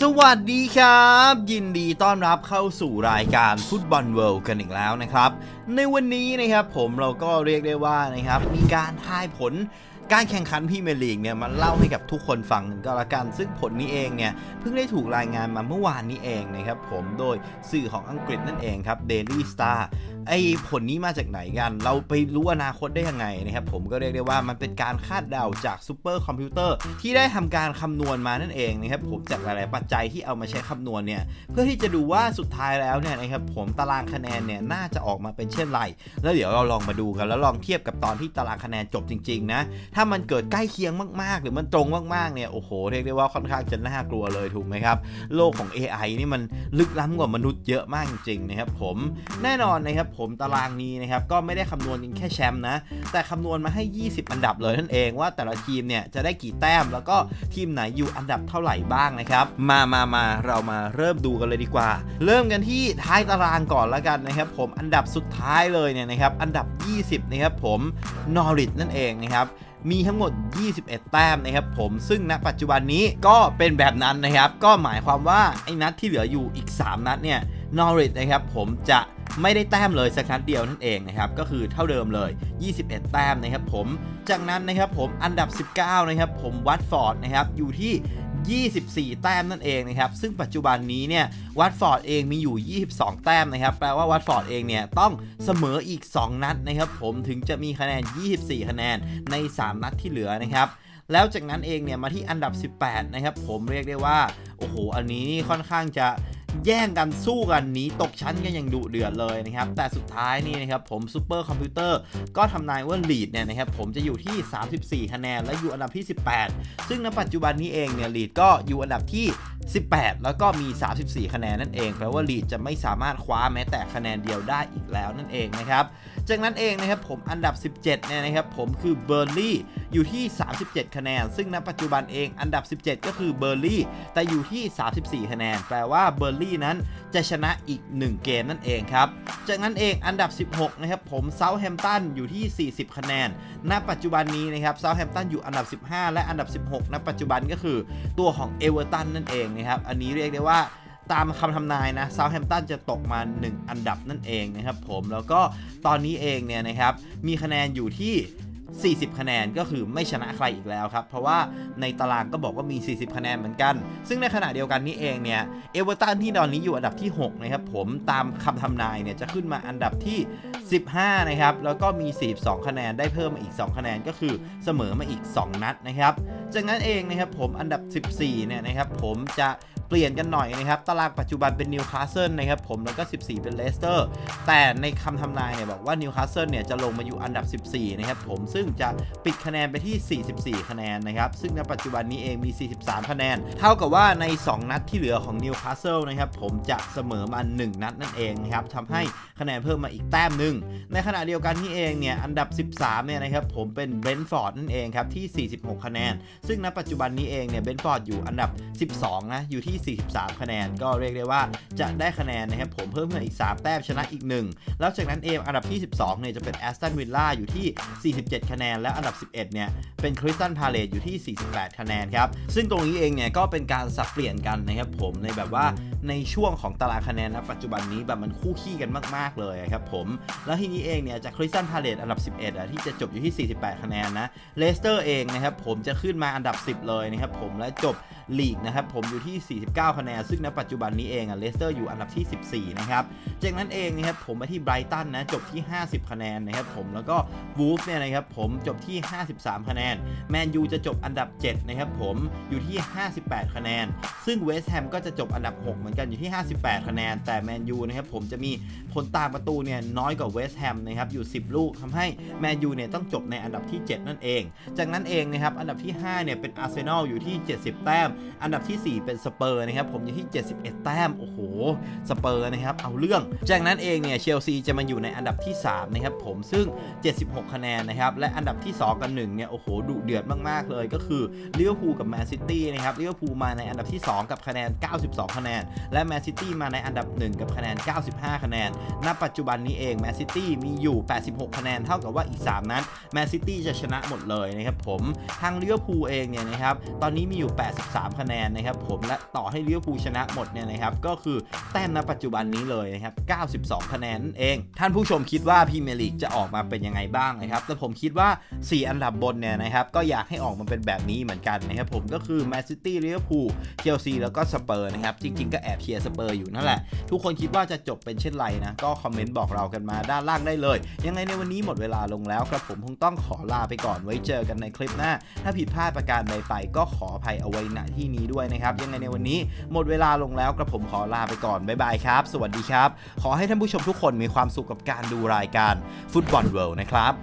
สวัสดีครับ ยินดีต้อนรับเข้าสู่รายการฟุตบอลเวิลด์กันอีกแล้วนะครับ ในวันนี้นะครับผมเราก็เรียกได้ว่านะครับมีการทายผลการแข่งขันพรีเมียร์ลีกเนี่ยมาเล่าให้กับทุกคนฟังก็แล้วกันซึ่งผลนี้เองเนี่ยเพิ่งได้ถูกรายงานมาเมื่อวานนี้เองนะครับผมโดยสื่อของอังกฤษนั่นเองครับ Daily Star ไอ้ผลนี้มาจากไหนกัน เราไปรู้อนาคตได้ยังไงนะครับผมก็เรียกได้ว่ามันเป็นการคาดเดาจากซูเปอร์คอมพิวเตอร์ที่ได้ทำการคำนวณมานั่นเองนะครับผมจากหลาย ๆ ปัจจัยที่เอามาใช้คำนวณเนี่ยเพื่อที่จะดูว่าสุดท้ายแล้วเนี่ยนะครับผมตารางคะแนนเนี่ยน่าจะออกมาเป็นเช่นไร แล้วเดี๋ยวเราลองมาดูกันแล้วลองเทียบกับตอนที่ตารางคะแนนจบจริง ๆ นะ ถ้ามันเกิดใกล้เคียงมาก ๆ หรือมันตรงมาก ๆ เนี่ยโอ้โหเรียกได้ว่าค่อนข้างจะน่ากลัวเลยถูกไหมครับโลกของ AI นี่มันลึกล้ำกว่ามนุษย์เยอะมากจริงๆนะครับผมแน่นอนนะครับผมตารางนี้นะครับก็ไม่ได้คำนวณแค่แชมป์นะ แต่คำนวณมาให้ 20 อันดับเลยนั่นเองว่าแต่ละทีมเนี่ยจะได้กี่แต้ม แล้วก็ทีมไหนอยู่อันดับเท่าไหร่บ้างนะครับมามามาเรามาเริ่มดูกันเลยดีกว่า เริ่มกันที่ท้ายตารางก่อนแล้วกันนะครับผมอันดับสุดท้ายเลยเนี่ยนะครับอันดับ 20นะครับผมนอริทนั่นเองนะครับมีทั้งหมด 21 แต้มนะครับผม ซึ่งณปัจจุบันนี้ก็เป็นแบบนั้นนะครับ ก็หมายความว่าไอ้นัดที่เหลืออยู่อีก 3 นัดเนี่ย นอริทนะครับผมจะ ไม่ได้แต้มเลยสักนัดเดียวนั่นเองนะครับก็คือเท่าเดิมเลย 21 แต้มนะครับผมจากนั้นนะครับผมอันดับ 19 นะครับผมวัตฟอร์ดนะครับอยู่ที่ 24 แต้มนั่นเองนะครับซึ่งปัจจุบันนี้เนี่ยวัตฟอร์ดเองมีอยู่ 22 แต้มนะครับแปลว่าวัตฟอร์ดเองเนี่ยต้องเสมออีก 2 นัดนะครับผมถึงจะมีคะแนน 24 คะแนนใน 3 นัดที่เหลือนะครับแล้วจากนั้นเองเนี่ยมาที่อันดับ 18 นะครับผมเรียกได้ว่า โอ้โห อันนี้นี่ค่อนข้างจะ แย่งกันสู้กันหนีตกชั้นกันอย่างดุเดือดเลยนะครับ แต่สุดท้ายนี่นะครับผมซูเปอร์คอมพิวเตอร์ก็ทำนายว่าลีดเนี่ยนะครับผมจะอยู่ที่ 34 คะแนนและอยู่อันดับที่ 18 ซึ่งณปัจจุบันนี้เองเนี่ยลีดก็อยู่อันดับที่ 18 แล้วก็มี 34 คะแนนนั่นเองแปลว่าลีดจะไม่สามารถคว้าแม้แต่คะแนนเดียวได้อีกแล้วนั่นเองนะครับจากนั้นเองนะครับผมอันดับ 17 เนี่ยนะครับผมคือเบอร์ลี่อยู่ที่ 37 คะแนน ซึ่งณปัจจุบันเองอันดับ 17 ก็คือเบอร์ลี่แต่อยู่ที่ 34 คะแนน แปลว่าเบอร์ลี่นั้น จะชนะอีก 1 เกมนั่นเองครับ จากนั้นเองอันดับ 16 นะครับ ผมเซาท์แฮมป์ตันอยู่ที่ 40 คะแนน ณ ปัจจุบันนี้นะครับเซาท์แฮมป์ตันอยู่อันดับ 15 และอันดับ 16 ณ ปัจจุบันก็คือตัวของเอเวอร์ตันนั่นเองนะครับ อันนี้เรียกได้ว่าตามคำทำนายนะเซาท์แฮมป์ตันจะตกมา 1 อันดับนั่นเองนะครับผมแล้วก็ตอนนี้เองเนี่ยนะครับมีคะแนนอยู่ที่ 40 คะแนนก็คือไม่ชนะใครอีกแล้วครับ เพราะว่าในตารางก็บอกว่ามี 40 คะแนนเหมือนกัน ซึ่งในขณะเดียวกันนี้เองเนี่ยเอเวอร์ตันที่ตอนนี้อยู่อันดับที่ 6 นะครับผมตามคำทำนายเนี่ยจะขึ้นมาอันดับที่ 15 นะครับ แล้วก็มี 42 คะแนนได้เพิ่มมาอีก 2 คะแนนก็คือเสมอมาอีก 2 นัดนะครับจากนั้นเองนะครับผมอันดับ 14 เนี่ยนะครับผมจะ ปลี่ยนกันหน่อยนะครับ ตารางปัจจุบันเป็นนิวคาสเซิลนะครับผมแล้วก็ 14 เป็นเลสเตอร์ แต่ในคำทำนายเนี่ยบอกว่านิวคาสเซิลเนี่ยจะลงมาอยู่อันดับ 14 นะครับผมซึ่งจะปิดคะแนนไปที่ 44 คะแนนนะครับ ซึ่งในปัจจุบันนี้เองมี 43 คะแนน เท่ากับว่าใน 2 นัดที่เหลือของนิวคาสเซิลนะครับผมจะเสมอมา 1 นัดนั่นเองนะครับทำให้คะแนนเพิ่มมาอีกแต้มหนึ่งในขณะเดียวกันนี่เองเนี่ยอันดับ 13 เนี่ยนะครับผมเป็นเบนฟอร์ดนั่นเองครับที่ 46 คะแนน ซึ่งณปัจจุบันนี้เองเนี่ยเบนฟอร์ดอยู่อันดับ 12 นะอยู่ที่43 คะแนน ก็เรียกได้ว่าจะได้คะแนนนะครับผมเพิ่มขึ้นอีก 3 แต้มชนะอีก 1 แล้วจากนั้นเองอันดับที่ 12 เนี่ยจะเป็นแอสตันวิลล่าอยู่ที่ 47 คะแนน และอันดับ 11 เนี่ยเป็นคริสตันพาเลตอยู่ที่ 48 คะแนนครับ ซึ่งตรงนี้เองเนี่ยก็เป็นการสับเปลี่ยนกันนะครับผมในแบบว่าในช่วงของตารางคะแนนนะปัจจุบันนี้แบบมันคู่ขี้กันมาก ๆ เลยครับผมแล้วทีนี้เองเนี่ยจากคริสตันพาเลตอันดับ 11อะที่จะจบอยู่ที่ 48 คะแนนนะเลสเตอร์เองนะครับผมจะขึ้นมาอันดับ 10 เลยนะครับผมและจบ ลีกนะครับผมอยู่ที่ 49 คะแนน ซึ่งณปัจจุบันนี้เองอะเลสเตอร์อยู่อันดับที่ 14 นะครับ จากนั้นเองนะครับผมมาที่ไบรตันนะจบที่ 50 คะแนนนะครับผมแล้วก็วูฟเนี่ยนะครับผมจบที่ 53 คะแนนแมนยูจะจบอันดับ 7 นะครับผมอยู่ที่ 58 คะแนน ซึ่งเวสต์แฮมก็จะจบอันดับ 6 เหมือนกันอยู่ที่ 58 คะแนน แต่แมนยูนะครับผมจะมีผลตามประตูเนี่ยน้อยกว่าเวสต์แฮมนะครับอยู่ 10 ลูกทำให้แมนยูเนี่ยต้องจบในอันดับที่ 7 นั่นเอง จากนั้นเองนะครับอันดับที่ 5 เนี่ยเป็นอาร์เซนอลอยู่ที่ 70 แต้มอันดับที่ 4 เป็นสเปอร์นะครับผมอยู่ที่ 71 แต้มโอ้โหสเปอร์นะครับเอาเรื่อง จากนั้นเองเนี่ยเชลซีจะมาอยู่ในอันดับที่3นะครับผมซึ่ง 76 คะแนนนะครับและอันดับที่ 2 กับ1เนี่ยโอ้โหดุเดือดมากๆเลยก็คือลิเวอร์พูลกับแมนซิตี้นะครับลิเวอร์พูลมาในอันดับที่ 2 กับคะแนน 92 คะแนน และแมนซิตี้มาในอันดับ 1 กับคะแนน 95 คะแนน ณ ปัจจุบันนี้เองแมนซิตี้มีอยู่ 86 คะแนนเท่ากับว่าอีก 3 นั้นแมนซิตี้จะชนะหมดเลยนะครับผมทางลิเวอร์พูลเองเนี่ยนะครับตอนนี้มีอยู่ 83 3 คะแนนนะครับผมและต่อให้ลิเวอร์พูลชนะหมดเนี่ยนะครับก็คือแต้มณปัจจุบันนี้เลยนะครับ 92 คะแนนนั่นเอง ท่านผู้ชมคิดว่าพรีเมียร์ลีกจะออกมาเป็นยังไงบ้างนะครับแต่ผมคิดว่า 4 อันดับบนเนี่ยนะครับก็อยากให้ออกมาเป็นแบบนี้เหมือนกันนะครับผมก็คือแมนซิตี้ลิเวอร์พูลเชลซีแล้วก็สเปอร์นะครับจริงๆก็แอบเชียร์สเปอร์อยู่นั่นแหละ ทุกคนคิดว่าจะจบเป็นเช่นไรนะก็คอมเมนต์บอกเรากันมาด้านล่างได้เลย ยังไงในวันนี้หมดเวลาลงแล้วครับผมคงต้องขอลาไปก่อนไว้เจอกันในคลิปหน้า ถ้าผิดพลาดประการใดไปก็ขออภัยเอาไว้ณที่นี้ด้วยนะครับ ยังไงในวันนี้หมดเวลาลงแล้วกระผมขอลาไปก่อน บ๊ายบายครับ สวัสดีครับ ขอให้ท่านผู้ชมทุกคนมีความสุขกับการดูรายการฟุตบอลเวิลด์นะครับ